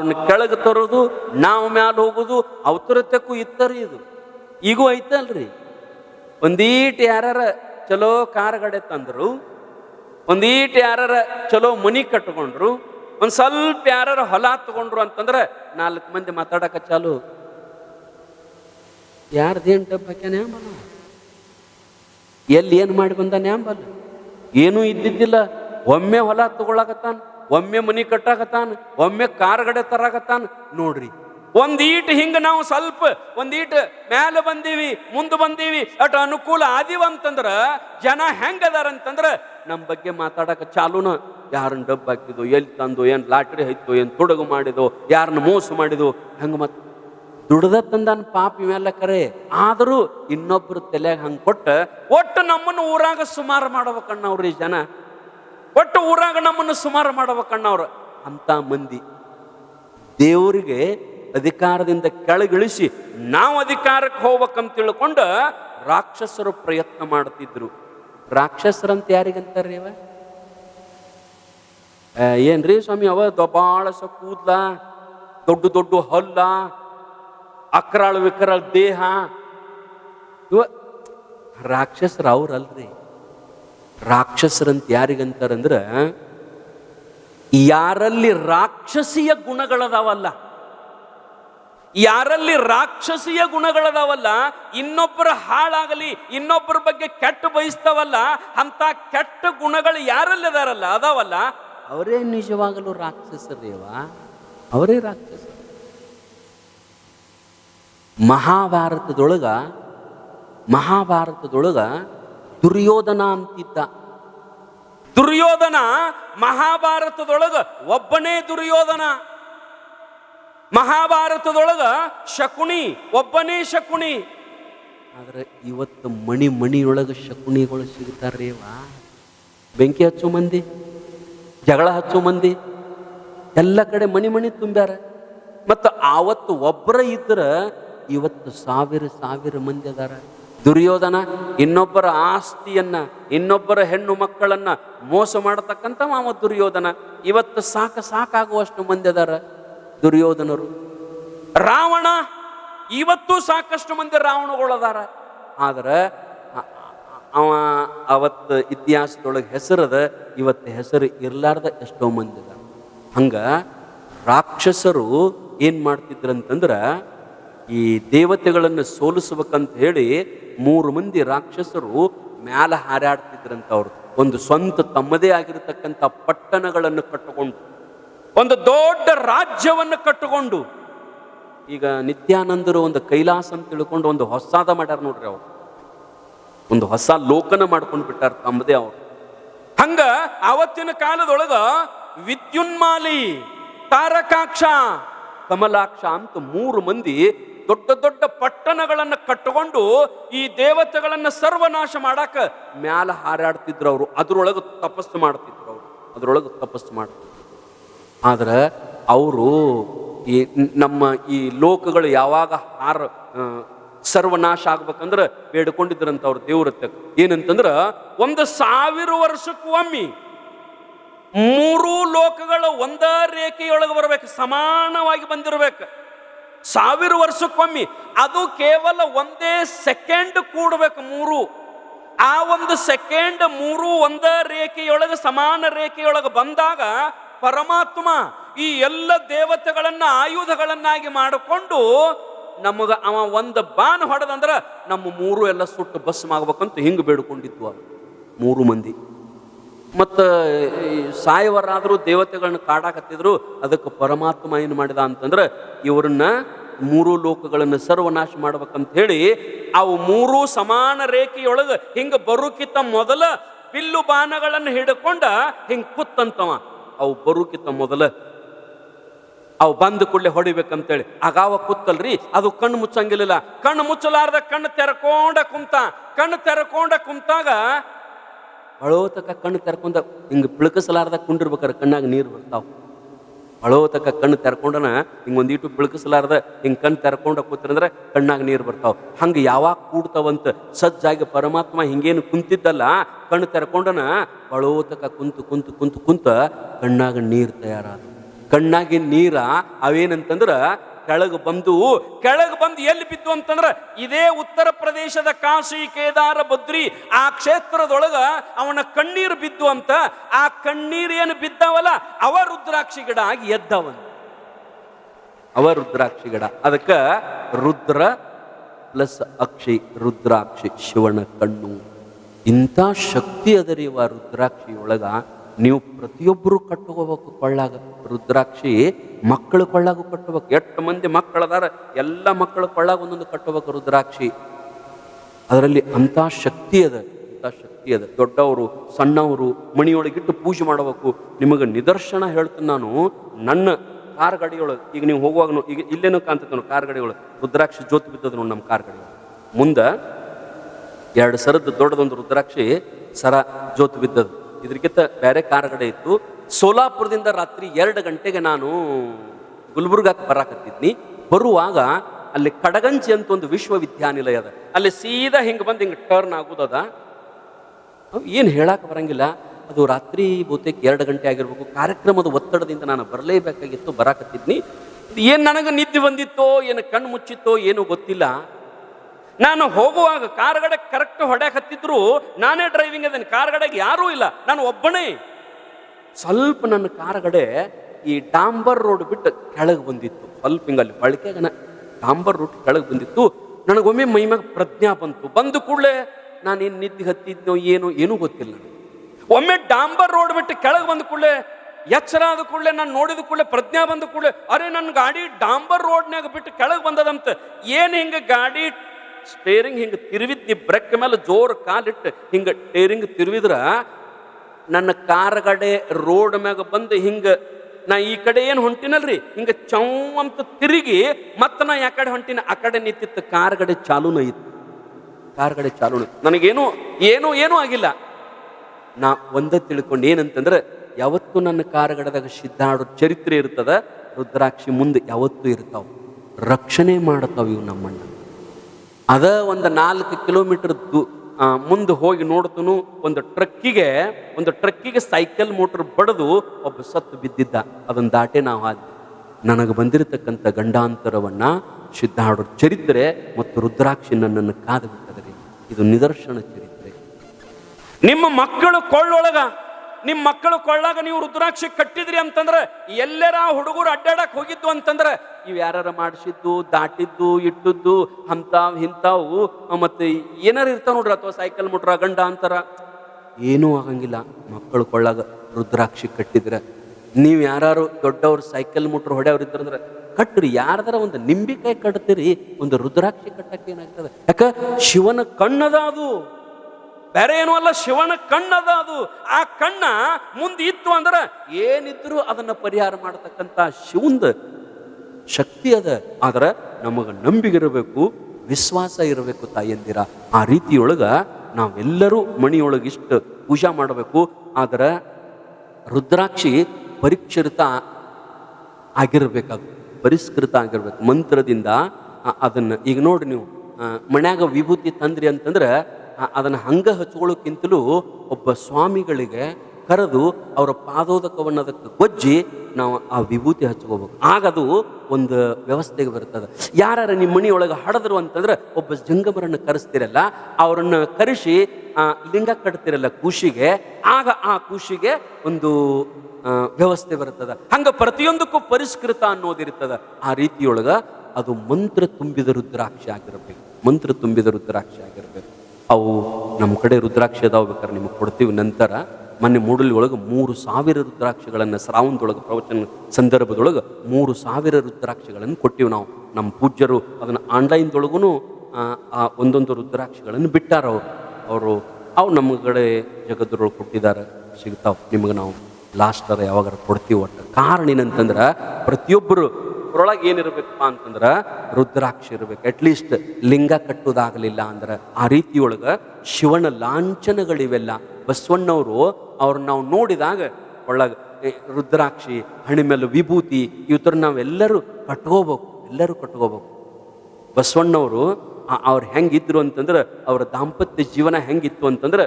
ಅವ್ರನ್ನ ಕೆಳಗೆ ತರೋದು, ನಾವು ಮ್ಯಾಲೆ ಹೋಗೋದು ಅವತರತೆಕ್ಕೂ ಇತ್ತರಿ ಇದು. ಈಗೂ ಐತಲ್ರಿ. ಒಂದೀಟ್ ಯಾರ ಚಲೋ ಕಾರ್ಗಡೆ ತಂದರು, ಒಂದೀಟ್ ಯಾರ ಚಲೋ ಮನಿ ಕಟ್ಕೊಂಡ್ರು, ಒಂದು ಸ್ವಲ್ಪ ಯಾರ ಹೊಲ ತಗೊಂಡ್ರು ಅಂತಂದ್ರೆ ನಾಲ್ಕು ಮಂದಿ ಮಾತಾಡಕ ಚಾಲು. ಯಾರ್ದೇನು ಡಬ್ಬಕ್ಕೆ ಹಾಕ್ಯಾನ ಯಾಂಬಲ್ಲ ಎಲ್ಲಿ ಏನು ಮಾಡಿ ಬಂದ ನ್ಯಾಂಬಲ್ಲ ಏನೂ ಇದ್ದಿದ್ದಿಲ್ಲ. ಒಮ್ಮೆ ಹೊಲ ತಗೊಳಕತ್ತಾನ ಒಮ್ಮೆ ಮನಿ ಕಟ್ಟಾಕತ್ತಾನ, ಒಮ್ಮೆ ಕಾರ್ಗಡೆ ತರಾಕತ್ತಾನ. ನೋಡ್ರಿ ಒಂದೀಟ್ ಹಿಂಗ ನಾವು ಸ್ವಲ್ಪ ಒಂದೀಟ್ ಮೇಲೆ ಬಂದೀವಿ, ಮುಂದೆ ಬಂದೀವಿ, ಅಟ್ ಅನುಕೂಲ ಆದಿವ ಅಂತಂದ್ರ, ಜನ ಹೆಂಗ್ ಅದಾರ ಅಂತಂದ್ರ ನಮ್ಮ ಬಗ್ಗೆ ಮಾತಾಡಕ ಚಾಲೂನ. ಯಾರನ್ನ ಡಬ್ ಹಾಕಿದೋ ಎಲ್ಲಿ ತಂದು ಏನ್ ಲಾಟ್ರಿ ಹೈತೋ, ಏನ್ ತೊಡಗು ಮಾಡಿದೋ ಯಾರನ್ನ ಮೋಸ ಮಾಡಿದೋ ಹಂಗ ಮತ್? ದುಡ್ದ ತಂದಾನ ಪಾಪ ಇವೆಲ್ಲ ಕರೆ, ಆದರೂ ಇನ್ನೊಬ್ರು ತಲೆಗೆ ಹಂಗೆ ಕೊಟ್ಟ, ಒಟ್ಟು ನಮ್ಮನ್ನು ಊರಾಗ ಸುಮಾರು ಮಾಡ್ಬೇಕಣ್ಣವ್ರಿ ಜನ. ಒಟ್ಟು ಊರಾಗ ನಮ್ಮನ್ನು ಸುಮಾರು ಮಾಡ್ಬೇಕಣ್ಣವ್ರು ಅಂತ ಮಂದಿ. ದೇವರಿಗೆ ಅಧಿಕಾರದಿಂದ ಕೆಳಗಿಳಿಸಿ ನಾವು ಅಧಿಕಾರಕ್ಕೆ ಹೋಗ್ಬೇಕಂತ ತಿಳ್ಕೊಂಡು ರಾಕ್ಷಸರು ಪ್ರಯತ್ನ ಮಾಡ್ತಿದ್ರು. ರಾಕ್ಷಸರಂತ ಯಾರಿಗಂತಾರ್ರಿ ಅವ? ಏನ್ರಿ ಸ್ವಾಮಿ ಅವ? ದೊಬಾಳ ಕೂದ್ಲ ದೊಡ್ಡ ದೊಡ್ಡ ಹಲ್ಲ, ಅಕ್ರಾಳ ವಿಕರಾಳ ದೇಹ. ಇವ ರಾಕ್ಷಸರ ಅವ್ರಲ್ರಿ. ರಾಕ್ಷಸರಂತ ಯಾರಿಗಂತಾರಂದ್ರೆ, ಯಾರಲ್ಲಿ ರಾಕ್ಷಸಿಯ ಗುಣಗಳದಾವಲ್ಲ, ಯಾರಲ್ಲಿ ರಾಕ್ಷಸಿಯ ಗುಣಗಳದಾವಲ್ಲ, ಇನ್ನೊಬ್ಬರ ಹಾಳಾಗಲಿ, ಇನ್ನೊಬ್ಬರ ಬಗ್ಗೆ ಕೆಟ್ಟ ಬಯಸ್ತಾವಲ್ಲ ಅಂತ ಕೆಟ್ಟ ಗುಣಗಳು ಯಾರಲ್ಲಿ ಅದಾರಲ್ಲ, ಅದಾವಲ್ಲ? ಅವರೇ ನಿಜವಾಗಲೂ ರಾಕ್ಷಸರೇವ ಅವರೇ ರಾಕ್ಷಸ. ಮಹಾಭಾರತದೊಳಗ ಮಹಾಭಾರತದೊಳಗ ದುರ್ಯೋಧನ ಅಂತಿದ್ದ ದುರ್ಯೋಧನ ಮಹಾಭಾರತದೊಳಗ ಒಬ್ಬನೇ ದುರ್ಯೋಧನ. ಮಹಾಭಾರತದೊಳಗ ಶಕುನಿ ಒಬ್ಬನೇ ಶಕುನಿ. ಆದ್ರೆ ಇವತ್ತು ಮಣಿ ಮಣಿಯೊಳಗ ಶಕುನಿಗಳು ಸಿಗ್ತಾರೇವಾ ಬೆಂಕಿ ಹಚ್ಚು ಮಂದಿ ಜಗಳ ಹಚ್ಚು ಮಂದಿ ಎಲ್ಲ ಕಡೆ ಮಣಿ ಮಣಿ ತುಂಬ್ಯಾರ. ಮತ್ತು ಆವತ್ತು ಒಬ್ಬರ ಇದ್ರೆ ಇವತ್ತು ಸಾವಿರ ಸಾವಿರ ಮಂದಿ ಅದಾರ. ದುರ್ಯೋಧನ ಇನ್ನೊಬ್ಬರ ಆಸ್ತಿಯನ್ನ, ಇನ್ನೊಬ್ಬರ ಹೆಣ್ಣು ಮಕ್ಕಳನ್ನ ಮೋಸ ಮಾಡತಕ್ಕಂಥ ಮಾವ ದುರ್ಯೋಧನ. ಇವತ್ತು ಸಾಕ ಸಾಕಾಗುವಷ್ಟು ಮಂದಿ ಅದಾರ ದುರ್ಯೋಧನರು. ರಾವಣ, ಇವತ್ತು ಸಾಕಷ್ಟು ಮಂದಿ ರಾವಣಗಳದಾರ ಆದ್ರೆ ಅವ ಅವತ್ತು ಇತಿಹಾಸದೊಳಗೆ ಹೆಸರದ, ಇವತ್ತು ಹೆಸರು ಇರ್ಲಾರ್ದ ಎಷ್ಟೋ ಮಂದಿ ಅದ ಹಂಗ ರಾಕ್ಷಸರು ಏನ್ ಮಾಡ್ತಿದ್ರಂತಂದ್ರ, ಈ ದೇವತೆಗಳನ್ನು ಸೋಲಿಸ್ಬೇಕಂತ ಹೇಳಿ ಮೂರು ಮಂದಿ ರಾಕ್ಷಸರು ಮ್ಯಾಲ ಹಾರಾಡ್ತಿದ್ರಂತ ಅವರು. ಒಂದು ಸ್ವಂತ ತಮ್ಮದೇ ಆಗಿರತಕ್ಕಂಥ ಪಟ್ಟಣಗಳನ್ನು ಕಟ್ಟಿಕೊಂಡು, ಒಂದು ದೊಡ್ಡ ರಾಜ್ಯವನ್ನು ಕಟ್ಟಿಕೊಂಡು, ಈಗ ನಿತ್ಯಾನಂದರು ಒಂದು ಕೈಲಾಸ ಅಂತ ತಿಳ್ಕೊಂಡು ಒಂದು ಹೊಸಾದ ಮಾಡ್ಯಾರ ನೋಡ್ರಿ ಅವರು. ಒಂದು ಹೊಸ ಲೋಕನ ಮಾಡ್ಕೊಂಡು ಬಿಟ್ಟಾರ ತಮ್ಮದೇ ಅವರು. ಹಂಗ ಆವತ್ತಿನ ಕಾಲದೊಳಗ ವಿದ್ಯುನ್ಮಾಲಿ, ತಾರಕಾಕ್ಷ, ಕಮಲಾಕ್ಷ ಅಂತ ಮೂರು ಮಂದಿ ದೊಡ್ಡ ದೊಡ್ಡ ಪಟ್ಟಣಗಳನ್ನು ಕಟ್ಟಿಕೊಂಡು ಈ ದೇವತೆಗಳನ್ನು ಸರ್ವನಾಶ ಮಾಡಾಕ ಮ್ಯಾಲ ಹಾರಾಡ್ತಿದ್ರು ಅವರು. ಅದರೊಳಗೆ ತಪಸ್ಸು ಮಾಡ್ತಿದ್ರು ಅವರು. ಅದ್ರೊಳಗೆ ತಪಸ್ಸು ಮಾಡ್ತಿದ್ರು. ಆದ್ರೆ ಅವರು ಈ ನಮ್ಮ ಈ ಲೋಕಗಳು ಯಾವಾಗ ಹಾರ ಸರ್ವನಾಶ ಆಗ್ಬೇಕಂದ್ರೆ ಬೇಡ್ಕೊಂಡಿದ್ರಂತ ಅವ್ರ ದೇವ್ರತ್ತೆ ಏನಂತಂದ್ರೆ ಒಂದು ಸಾವಿರ ವರ್ಷಕ್ಕೂ ಒಮ್ಮೆ ಮೂರೂ ಲೋಕಗಳು ಒಂದ ರೇಖೆಯೊಳಗೆ ಬರ್ಬೇಕು, ಸಮಾನವಾಗಿ ಬಂದಿರ್ಬೇಕು. ಸಾವಿರ ವರ್ಷಕ್ಕೊಮ್ಮೆ. ಅದು ಕೇವಲ ಒಂದೇ ಸೆಕೆಂಡ್ ಕೂಡಬೇಕು ಮೂರು. ಆ ಒಂದು ಸೆಕೆಂಡ್ ಮೂರು ಒಂದ ರೇಖೆಯೊಳಗೆ ಸಮಾನ ರೇಖೆಯೊಳಗೆ ಬಂದಾಗ ಪರಮಾತ್ಮ ಈ ಎಲ್ಲ ದೇವತೆಗಳನ್ನು ಆಯುಧಗಳನ್ನಾಗಿ ಮಾಡಿಕೊಂಡು ನಮಗೆ ಅವ ಒಂದು ಬಾನ್ ಹೊಡೆದಂದ್ರೆ ನಮ್ಮ ಮೂರು ಎಲ್ಲ ಸುಟ್ಟು ಬಸ್ ಮಾಡಬೇಕಂತ ಹಿಂಗೆ ಬೇಡ್ಕೊಂಡಿದ್ವು ಮೂರು ಮಂದಿ. ಮತ್ತು ಸಾಯವರಾದರೂ ದೇವತೆಗಳನ್ನ ಕಾಡಾಕತ್ತಿದ್ರು, ಅದಕ್ಕೆ ಪರಮಾತ್ಮ ಏನು ಮಾಡಿದ ಅಂತಂದ್ರೆ ಇವ್ರನ್ನ ಮೂರು ಲೋಕಗಳನ್ನು ಸರ್ವನಾಶ ಮಾಡ್ಬೇಕಂತ ಹೇಳಿ ಅವು ಮೂರು ಸಮಾನ ರೇಖೆಯೊಳಗೆ ಹಿಂಗೆ ಬರುಕಿತ ಮೊದಲ ಬಿಲ್ಲು ಬಾಣಗಳನ್ನು ಹಿಡ್ಕೊಂಡ ಹಿಂಗೆ ಕುತ್ತಂತವ ಅವು ಬರುಕಿತ ಮೊದಲ. ಅವು ಬಂದ ಕೂಡಲೇ ಹೊಡಿಬೇಕಂತೇಳಿ. ಆಗಾವ ಕುತ್ತಲ್ರಿ ಅದು ಕಣ್ಣು ಮುಚ್ಚಂಗಿಲ್ಲ ಕಣ್ಣು ಮುಚ್ಚಲಾರ್ದ ಕಣ್ಣು ತೆರಕೊಂಡ ಕುಂತ, ಕಣ್ಣು ತೆರಕೊಂಡ ಕುಂತಾಗ ಅಳೋತಕ ಕಣ್ಣು ತೆರಕೊಂಡ ಹಿಂಗೆ ಬಿಳಕಸಲಾರ್ದ ಕುಂಡಿರ್ಬೇಕಾರೆ ಕಣ್ಣಾಗ ನೀರು ಬರ್ತಾವ. ಅಳೋತಕ ಕಣ್ಣು ತೆರ್ಕೊಂಡನ ಹಿಂಗೆ ಇಟ್ಟು ಬಿಳಕಿಸಲಾರದ ಹಿಂಗೆ ಕಣ್ಣು ತೆರ್ಕೊಂಡ ಕೂತ್ರಂದ್ರೆ ಕಣ್ಣಾಗ ನೀರು ಬರ್ತಾವ. ಹಂಗೆ ಯಾವಾಗ ಕೂಡ್ತಾವಂತ ಸಜ್ಜಾಗಿ ಪರಮಾತ್ಮ ಹಿಂಗೇನು ಕುಂತಿದ್ದಲ್ಲ, ಕಣ್ಣು ತೆರ್ಕೊಂಡನ ಅಳೋತಕ ಕುಂತು ಕುಂತು ಕುಂತು ಕುಂತ ಕಣ್ಣಾಗ ನೀರು ತಯಾರಾದ. ಕಣ್ಣಾಗಿನ ನೀರ ಅವೇನಂತಂದ್ರ ಕೆಳಗೆ ಬಂದು ಕೆಳಗೆ ಬಂದು ಎಲ್ಲಿ ಬಿದ್ದು ಅಂತಂದ್ರ ಇದೇ ಉತ್ತರ ಪ್ರದೇಶದ ಕಾಶಿ ಕೇದಾರ ಬದ್ರಿ ಆ ಕ್ಷೇತ್ರದೊಳಗ ಅವನ ಕಣ್ಣೀರು ಬಿದ್ದು ಅಂತ, ಆ ಕಣ್ಣೀರು ಏನು ಬಿದ್ದಾವಲ್ಲ, ಅವ ರುದ್ರಾಕ್ಷಿ ಗಿಡ ಆಗಿ ಎದ್ದವನ್. ಅವ ರುದ್ರಾಕ್ಷಿ ಗಿಡ. ಅದಕ್ಕೆ ರುದ್ರ ಪ್ಲಸ್ ಅಕ್ಷಿ, ರುದ್ರಾಕ್ಷಿ ಶಿವನ ಕಣ್ಣು. ಇಂಥ ಶಕ್ತಿ ಅದರಿ ಇವ ರುದ್ರಾಕ್ಷಿ ಒಳಗ ನೀವು ಪ್ರತಿಯೊಬ್ಬರು ಕಟ್ಟುಕೋಬೇಕು ಕೊಳ್ಳಾಗ. ರುದ್ರಾಕ್ಷಿ ಮಕ್ಕಳು ಕೊಳ್ಳಾಗು ಕಟ್ಟಬೇಕು ಎಷ್ಟು ಮಂದಿ ಮಕ್ಕಳದಾರ, ಎಲ್ಲ ಮಕ್ಕಳು ಕೊಳ್ಳಾಗ ಒಂದೊಂದು ಕಟ್ಟಬೇಕು ರುದ್ರಾಕ್ಷಿ. ಅದರಲ್ಲಿ ಅಂಥ ಶಕ್ತಿ ಅದ, ಅಂಥ ಶಕ್ತಿ ಅದ. ದೊಡ್ಡವರು, ಸಣ್ಣವರು, ಮಣಿಯೊಳಗಿಟ್ಟು ಪೂಜೆ ಮಾಡಬೇಕು ನಿಮಗೆ ನಿದರ್ಶನ ಹೇಳ್ತೀನಿ ನಾನು. ನನ್ನ ಕಾರ್ ಗಾಡಿಯೊಳಗೆ ಈಗ ನೀವು ಹೋಗುವಾಗ ಈಗ ಇಲ್ಲೇನೋ ಕಾಣ್ತೈತೆ ನೋಡಿ ಕಾರ್ ಗಾಡಿಯೊಳಗೆ ರುದ್ರಾಕ್ಷಿ ಜ್ಯೋತಿ ಬಿದ್ದದ ನೋಡಿ ನಮ್ಮ ಕಾರ್ ಗಾಡಿಯೊಳಗೆ ಮುಂದೆ ಎರಡು ಸರದ್ದು ದೊಡ್ಡದೊಂದು ರುದ್ರಾಕ್ಷಿ ಸರ ಜ್ಯೋತಿ ಬಿದ್ದದು. ಇದ್ರಕ್ಕಿಂತ ಬೇರೆ ಕಾರ್ ಗಡೆ ಇತ್ತು. ಸೋಲಾಪುರದಿಂದ ರಾತ್ರಿ ಎರಡು ಗಂಟೆಗೆ ನಾನು ಗುಲ್ಬರ್ಗಾಕ್ಕೆ ಬರಾಕತ್ತಿದ್ನಿ. ಬರುವಾಗ ಅಲ್ಲಿ ಕಡಗಂಚಿ ಅಂತ ಒಂದು ವಿಶ್ವವಿದ್ಯಾನಿಲಯ ಅದ. ಅಲ್ಲಿ ಸೀದಾ ಹಿಂಗೆ ಬಂದು ಹಿಂಗೆ ಟರ್ನ್ ಆಗೋದದ. ಏನು ಹೇಳಕ್ಕೆ ಬರಂಗಿಲ್ಲ. ಅದು ರಾತ್ರಿ ಬಹುತೇಕ ಎರಡು ಗಂಟೆ ಆಗಿರ್ಬೇಕು. ಕಾರ್ಯಕ್ರಮದ ಒತ್ತಡದಿಂದ ನಾನು ಬರಲೇಬೇಕಾಗಿತ್ತು, ಬರಾಕತ್ತಿದ್ನಿ. ಏನು ನನಗೆ ನಿದ್ದೆ ಬಂದಿತ್ತೋ, ಏನು ಕಣ್ಣು ಮುಚ್ಚಿತ್ತೋ ಏನೋ ಗೊತ್ತಿಲ್ಲ. ನಾನು ಹೋಗುವಾಗ ಕಾರ್ಗಡೆ ಕರೆಕ್ಟ್ ಹೊಡ್ಯಾಕ್ ಹತ್ತಿದ್ರು, ನಾನೇ ಡ್ರೈವಿಂಗ್ ಅದನ್ನು ಕಾರ್ಗಡೆಗೆ ಯಾರೂ ಇಲ್ಲ. ನಾನು ಒಬ್ಬನೇ. ಸ್ವಲ್ಪ ನನ್ನ ಕಾರಗಡೆ ಈ ಡಾಂಬರ್ ರೋಡ್ ಬಿಟ್ಟು ಕೆಳಗೆ ಬಂದಿತ್ತು. ಸ್ವಲ್ಪ ಹಿಂಗಲ್ಲಿ ಬಳಕೆಗನ ಡಾಂಬರ್ ರೋಡ್ ಕೆಳಗೆ ಬಂದಿತ್ತು. ನನಗೊಮ್ಮೆ ಮೈಮ್ಯಾಗ ಪ್ರಜ್ಞಾ ಬಂತು. ಬಂದು ಕೂಡಲೇ ನಾನು ಏನು ನಿದ್ದೆ ಹತ್ತಿದ್ನೋ ಏನೋ ಏನೂ ಗೊತ್ತಿಲ್ಲ ಒಮ್ಮೆ ಡಾಂಬರ್ ರೋಡ್ ಬಿಟ್ಟು ಕೆಳಗೆ ಬಂದ ಕೂಡಲೇ ಎಚ್ಚರ ಆದ ಕೂಡಲೇ ನಾನು ನೋಡಿದ ಕೂಡಲೇ ಪ್ರಜ್ಞಾ ಬಂದ ಕೂಡಲೇ ಅರೆ ನನ್ನ ಗಾಡಿ ಡಾಂಬರ್ ರೋಡ್ನಾಗ ಬಿಟ್ಟು ಕೆಳಗೆ ಬಂದದಂತ ಏನು ಹಿಂಗೆ ಗಾಡಿ ಸ್ಟೇರಿಂಗ್ ಹಿಂಗೆ ತಿರುವಿದ್ ಬ್ರೇಕ್ ಮೇಲೆ ಜೋರು ಕಾಲಿಟ್ಟು ಹಿಂಗೆ ಟೇರಿಂಗ್ ತಿರುವಿದ್ರ ನನ್ನ ಕಾರ್ಗಡೆ ರೋಡ್ ಮ್ಯಾಗ ಬಂದು ಹಿಂಗೆ ನಾ ಈ ಕಡೆ ಏನು ಹೊಂಟಿನಲ್ರಿ? ಹಿಂಗೆ ಚೌ ಅಂತ ತಿರುಗಿ ಮತ್ತೆ ನಾ ಯಾ ಕಡೆ ಹೊಂಟಿನ? ಆ ಕಡೆ ನಿಂತಿತ್ತು ಕಾರ್ಗಡೆ ಚಾಲೂನ ಇತ್ತು. ಕಾರ್ಗಡೆ ಚಾಲೂನು. ನನಗೇನು, ಏನೂ ಏನೂ ಆಗಿಲ್ಲ. ನಾ ಒಂದೇ ತಿಳ್ಕೊಂಡು ಏನಂತಂದ್ರೆ, ಯಾವತ್ತು ನನ್ನ ಕಾರ್ಗಡದಾಗ ಸಿದ್ಧಾಡೋ ಚರಿತ್ರೆ ಇರ್ತದ, ರುದ್ರಾಕ್ಷಿ ಮುಂದೆ ಯಾವತ್ತೂ ಇರ್ತಾವ. ರಕ್ಷಣೆ ಮಾಡ್ತಾವ ಇವು ನಮ್ಮಣ್ಣ. ಅದ ಒಂದು ನಾಲ್ಕು ಕಿಲೋಮೀಟರ್ ಮುಂದೆ ಹೋಗಿ ನೋಡ್ತನು ಒಂದು ಟ್ರಕ್ಕಿಗೆ ಒಂದು ಟ್ರಕ್ಕಿಗೆ ಸೈಕಲ್ ಮೋಟ್ರ್ ಬಡದು ಒಬ್ಬ ಸತ್ತು ಬಿದ್ದಿದ್ದ. ಅದನ್ನ ದಾಟೆ ನಾವು ಹಾದ್ವಿ ನನಗೆ ಬಂದಿರತಕ್ಕಂಥ ಗಂಡಾಂತರವನ್ನ ಸಿದ್ಧಾಡೋ ಚರಿತ್ರೆ ಮತ್ತು ರುದ್ರಾಕ್ಷಿ ನನ್ನನ್ನು ಕಾದು ಬಿಟ್ಟದ್ರಿ. ಇದು ನಿದರ್ಶನ ಚರಿತ್ರೆ. ನಿಮ್ಮ ಮಕ್ಕಳು ಕೊಳ್ಳೊಳಗ ನಿಮ್ಮ ಮಕ್ಕಳು ಕೊಳ್ಳಾಗ ನೀವು ರುದ್ರಾಕ್ಷಿ ಕಟ್ಟಿದ್ರಿ ಅಂತಂದ್ರೆ ಎಲ್ಲರ ಹುಡುಗರು ಅಡ್ಡಾಡಕ್ ಹೋಗಿದ್ದು ಅಂತಂದ್ರೆ ಇವ್ ಯಾರ ಮಾಡಿಸಿದ್ದು, ದಾಟಿದ್ದು, ಇಟ್ಟದ್ದು ಅಂತಾವ್ ಇಂತಾವು ಮತ್ತೆ ಏನಾರ ಇರ್ತಾವ ನೋಡ್ರಿ ಅಥವಾ ಸೈಕಲ್ ಮುಟ್ರ, ಗಂಡ ಅಂತಾರ. ಏನೂ ಆಗಂಗಿಲ್ಲ. ಮಕ್ಕಳು ಕೊಳ್ಳಾಗ ರುದ್ರಾಕ್ಷಿ ಕಟ್ಟಿದ್ರೆ ನೀವು ಯಾರು ದೊಡ್ಡವ್ರು ಸೈಕಲ್ ಮುಟ್ರು ಹೊಡೆಯವ್ರು ಇದ್ರಂದ್ರೆ ಕಟ್ಟ್ರಿ ಯಾರ್ದಾರ ಒಂದು ನಿಂಬಿಕಾಯಿ ಕಟ್ತೀರಿ, ಒಂದು ರುದ್ರಾಕ್ಷಿ ಕಟ್ಟಕ್ಕೆ ಏನಾಗ್ತದೆ? ಯಾಕ? ಶಿವನ ಕಣ್ಣದ ಅದು. ಬೇರೆ ಏನೂ ಅಲ್ಲ, ಶಿವನ ಕಣ್ಣದ ಅದು. ಆ ಕಣ್ಣ ಮುಂದೆ ಇತ್ತು ಅಂದ್ರೆ ಏನಿದ್ರು ಅದನ್ನು ಪರಿಹಾರ ಮಾಡತಕ್ಕಂಥ ಶಿವಂದ ಶಕ್ತಿ ಅದ. ಆದ್ರೆ ನಮಗೆ ನಂಬಿಗಿರಬೇಕು, ವಿಶ್ವಾಸ ಇರಬೇಕು ತಾಯಂದಿರ. ಆ ರೀತಿಯೊಳಗ ನಾವೆಲ್ಲರೂ ಮಣಿಯೊಳಗೆ ಇಷ್ಟು ಪೂಜಾ ಮಾಡಬೇಕು. ಆದ್ರೆ ರುದ್ರಾಕ್ಷಿ ಪರಿಷ್ಕೃತ ಆಗಿರಬೇಕಾಗ, ಪರಿಷ್ಕೃತ ಆಗಿರ್ಬೇಕು. ಮಂತ್ರದಿಂದ ಅದನ್ನು ಈಗ ನೋಡಿ ನೀವು ಮನ್ಯಾಗ ವಿಭೂತಿ ತಂದ್ರಿ ಅಂತಂದ್ರೆ ಅದನ್ನ ಹಂಗ ಹಚ್ಕೊಳ್ಳೋಕ್ಕಿಂತಲೂ ಒಬ್ಬ ಸ್ವಾಮಿಗಳಿಗೆ ಕರೆದು ಅವರ ಪಾದೋದಕವನ್ನು ಅದಕ್ಕೆ ಗೊಜ್ಜಿ ನಾವು ಆ ವಿಭೂತಿ ಹಚ್ಕೋಬೇಕು. ಆಗ ಅದು ಒಂದು ವ್ಯವಸ್ಥೆಗೆ ಬರ್ತದೆ. ಯಾರು ನಿಮ್ಮ ಮನೆಯೊಳಗೆ ಹಡದ್ರು ಅಂತಂದ್ರೆ ಒಬ್ಬ ಜಂಗಮರನ್ನು ಕರೆಸ್ತಿರಲ್ಲ, ಅವರನ್ನು ಕರೆಸಿ ಲಿಂಗ ಕಟ್ತಿರಲ್ಲ ಖುಷಿಗೆ ಆಗ ಆ ಖುಷಿಗೆ ಒಂದು ವ್ಯವಸ್ಥೆ ಬರ್ತದೆ. ಹಂಗೆ ಪ್ರತಿಯೊಂದಕ್ಕೂ ಪರಿಷ್ಕೃತ ಅನ್ನೋದಿರ್ತದೆ ಆ ರೀತಿಯೊಳಗೆ ಅದು ಮಂತ್ರ ತುಂಬಿದ ರುದ್ರಾಕ್ಷಿ ಆಗಿರಬೇಕು. ಮಂತ್ರ ತುಂಬಿದ ರುದ್ರಾಕ್ಷಿ ಆಗಿರ್ಬೇಕು. ಅವು ನಮ್ಮ ಕಡೆ ರುದ್ರಾಕ್ಷಿ ಅದಾವ ಬೇಕಾದ್ರೆ ನಿಮಗೆ ಕೊಡ್ತೀವಿ. ನಂತರ ಮೊನ್ನೆ ಮೂಡಲಿ ಒಳಗೆ ಮೂರು ಸಾವಿರ ರುದ್ರಾಕ್ಷಿಗಳನ್ನು ಶ್ರಾವಣದೊಳಗೆ ಪ್ರವಚನ ಸಂದರ್ಭದೊಳಗೆ ಮೂರು ಸಾವಿರ ರುದ್ರಾಕ್ಷಿಗಳನ್ನು ಕೊಟ್ಟಿವಿ ನಾವು. ನಮ್ಮ ಪೂಜ್ಯರು ಅದನ್ನು ಆನ್ಲೈನ್ದೊಳಗೂ ಆ ಒಂದೊಂದು ರುದ್ರಾಕ್ಷಿಗಳನ್ನು ಬಿಟ್ಟಾರ ಅವರು. ಅವರು, ಅವು ನಮ್ಮ ಕಡೆ ಜಗದ್ರೊಳಗೆ ಕೊಟ್ಟಿದ್ದಾರೆ, ಸಿಗ್ತಾವೆ. ನಿಮಗೆ ನಾವು ಲಾಸ್ಟರ ಯಾವಾಗಾರ ಕೊಡ್ತೀವಿ ಒಟ್ಟು. ಕಾರಣ ಏನಂತಂದ್ರೆ ಪ್ರತಿಯೊಬ್ಬರು ಅದ್ರೊಳಗೆ ಏನಿರಬೇಕಪ್ಪ ಅಂತಂದ್ರೆ ರುದ್ರಾಕ್ಷಿ ಇರ್ಬೇಕು. ಅಟ್ಲೀಸ್ಟ್ ಲಿಂಗ ಕಟ್ಟುದಾಗಲಿಲ್ಲ ಅಂದ್ರೆ ಆ ರೀತಿಯೊಳಗೆ ಶಿವನ ಲಾಂಛನಗಳಿವೆಲ್ಲ. ಬಸವಣ್ಣವರು ಅವ್ರನ್ನ ನಾವು ನೋಡಿದಾಗ ಒಳಗೆ ರುದ್ರಾಕ್ಷಿ, ಹಣಿಮೆಲು ಮೇಲೆ ವಿಭೂತಿ ಇವತ್ತರ ನಾವೆಲ್ಲರೂ ಕಟ್ಕೋಬೇಕು, ಎಲ್ಲರೂ ಕಟ್ಕೋಬೇಕು. ಬಸವಣ್ಣವರು ಅವ್ರು ಹೆಂಗಿದ್ರು ಅಂತಂದ್ರೆ ಅವರ ದಾಂಪತ್ಯ ಜೀವನ ಹೆಂಗಿತ್ತು ಅಂತಂದ್ರೆ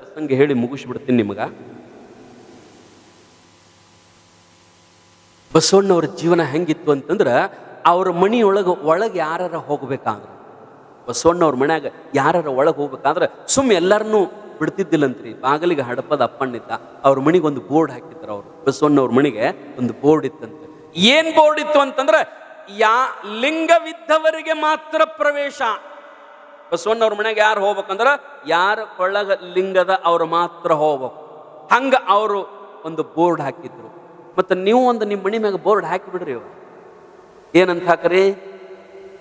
ಪ್ರಸಂಗ ಹೇಳಿ ಮುಗಿಸ್ಬಿಡ್ತೀನಿ ನಿಮಗೆ. ಬಸವಣ್ಣವ್ರ ಜೀವನ ಹೆಂಗಿತ್ತು ಅಂತಂದ್ರೆ ಅವ್ರ ಮನೆಯೊಳಗೆ ಒಳಗೆ ಯಾರ ಹೋಗ್ಬೇಕಾದ್ರೆ. ಬಸವಣ್ಣವ್ರ ಮನ್ಯಾಗ ಯಾರ ಒಳಗೆ ಹೋಗ್ಬೇಕಾದ್ರೆ ಸುಮ್ಮ ಎಲ್ಲರನ್ನೂ ಬಿಡ್ತಿದ್ದಿಲ್ಲಂತ್ರಿ. ಬಾಗಿಲಿಗೆ ಹಡಪದ ಅಪ್ಪಣ್ಣಿದ್ದ ಅವ್ರ ಮನೆಗೆ ಒಂದು ಬೋರ್ಡ್ ಹಾಕಿದ್ರು ಅವರು. ಬಸವಣ್ಣವ್ರ ಮನೆಗೆ ಒಂದು ಬೋರ್ಡ್ ಇತ್ತಂತೆ. ಏನ್ ಬೋರ್ಡ್ ಇತ್ತು ಅಂತಂದ್ರೆ, ಯಾ ಲಿಂಗವಿದ್ದವರಿಗೆ ಮಾತ್ರ ಪ್ರವೇಶ. ಬಸವಣ್ಣವ್ರ ಮನೆಗೆ ಯಾರು ಹೋಗ್ಬೇಕಂದ್ರೆ, ಯಾರ ಕೊಳಗ ಲಿಂಗದ ಅವ್ರು ಮಾತ್ರ ಹೋಗ್ಬೇಕು. ಹಂಗ ಅವರು ಒಂದು ಬೋರ್ಡ್ ಹಾಕಿದ್ರು. ಮತ್ತು ನೀವು ಒಂದು ನಿಮ್ಮ ಮಣಿ ಮ್ಯಾಗ ಬೋರ್ಡ್ ಹಾಕಿಬಿಡ್ರಿ ಇವ ಏನಂತ ಹಾಕ್ರಿ?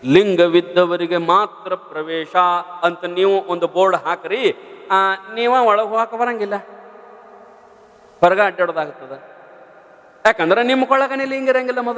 ಲಿಂಗವಿದ್ದವರಿಗೆ ಮಾತ್ರ ಪ್ರವೇಶ ಅಂತ ನೀವು ಒಂದು ಬೋರ್ಡ್ ಹಾಕ್ರಿ. ಆ, ನೀವ ಒಳಗೆ ಹೋಗಕ್ಕೆ ಬರಂಗಿಲ್ಲ. ಹೊರಗ ಅಡ್ಡಾಡೋದಾಗ್ತದ. ಯಾಕಂದ್ರೆ ನಿಮ್ಮ ಕೊಳಗನೆ ಲಿಂಗ ಇರಂಗಿಲ್ಲ ಮೊದಲು.